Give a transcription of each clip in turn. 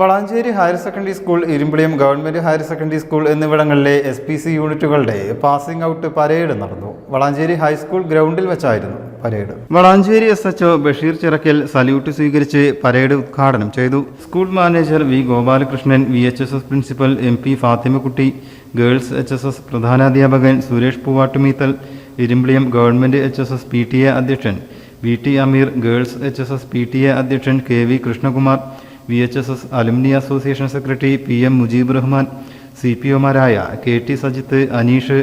Valanchery higher secondary school Irumbiliyam government higher secondary school എന്നിവിടങ്ങളിലെ S P C യൂണിറ്റുകളുടെ passing out parade നടന്നു. Valanchery high school ഗ്രൗണ്ടിൽ വെച്ചായിരുന്നു parade. Valanchery S H Basheer Chirakkal salute സ്വീകരിച്ച് parade ഉദ്ഘാടനം ചെയ്തു. School manager V Gopalakrishnan V H S S principal M P Fathimakutty girls H S S പ്രധാനാധ്യാപകൻ Suresh Poovattumeethal Irumbiliyam government H S S P T A അധ്യക്ഷൻ V T Ameer girls H S S P T A അധ്യക്ഷൻ K V Krishnakumar V H S S alumni association secretary P M Mujeeb Rahman C P ഒമാരായ K T Sajith Aneesh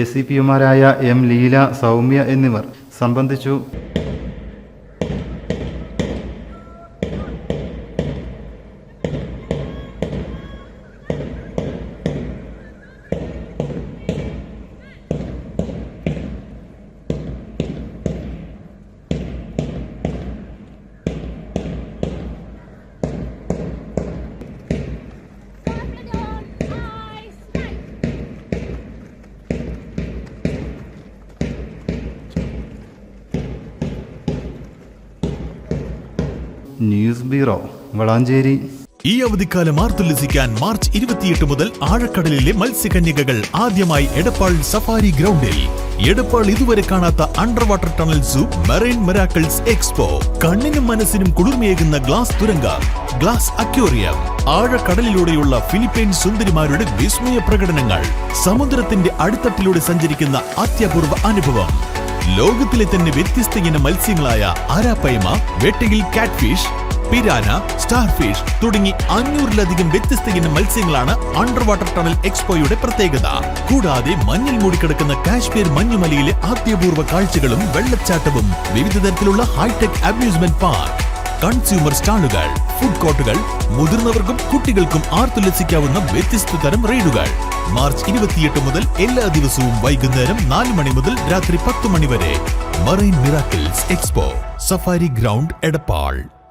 A C P ഒമാരായ M Leela Soumya എന്നിവർ സംബന്ധിച്ചു. News bureau Valanchery. ഈ അവധിക്കാലം ആർത്തുല്ലസിക്കാൻ March ഇരുപത്തിയെട്ട് മുതൽ ആഴക്കടലിലെ മത്സ്യകന്യകകൾ ആദ്യമായി Edappal safari ഗ്രൗണ്ടിൽ. എടപ്പാൾ ഇതുവരെ കാണാത്ത under water tunnel zoo marine miracles expo കണ്ണിനും മനസ്സിനും കുളിർമയേകുന്ന ഗ്ലാസ് തുരങ്കം ഗ്ലാസ് അക്യോറിയം ആഴക്കടലിലൂടെയുള്ള ഫിലിപ്പൈൻ സുന്ദരിമാരുടെ വിസ്മയ പ്രകടനങ്ങൾ സമുദ്രത്തിന്റെ അടിത്തട്ടിലൂടെ സഞ്ചരിക്കുന്ന അത്യപൂർവ അനുഭവം. ലോകത്തിലെ തന്നെ വ്യത്യസ്ത ഇന മത്സ്യങ്ങളായ ആരാപ്പൈമ വെട്ടയിൽ കാറ്റ്ഫിഷ് പിരാന സ്റ്റാർഫിഷ് തുടങ്ങി അഞ്ഞൂറിലധികം വ്യത്യസ്ത ഇനം മത്സ്യങ്ങളാണ് അണ്ടർ വാട്ടർ ടണൽ എക്സ്പോയുടെ പ്രത്യേകത. കൂടാതെ മഞ്ഞിൽ മൂടിക്കിടക്കുന്ന കാശ്മീർ മഞ്ഞുമലയിലെ ആദ്യപൂർവ കാഴ്ചകളും വെള്ളച്ചാട്ടവും വിവിധ തരത്തിലുള്ള hi tech amusement park consumer സ്റ്റാളുകൾ food കോർട്ടുകൾ മുതിർന്നവർക്കും കുട്ടികൾക്കും ആർത്തുല്ലസിക്കാവുന്ന വ്യത്യസ്ത തരം റൈഡുകൾ. മാർച്ച് ഇരുപത്തിയെട്ട് മുതൽ എല്ലാ ദിവസവും വൈകുന്നേരം നാല് മണി മുതൽ രാത്രി പത്ത് മണി വരെ. Marine miracles expo safari ground Edappal.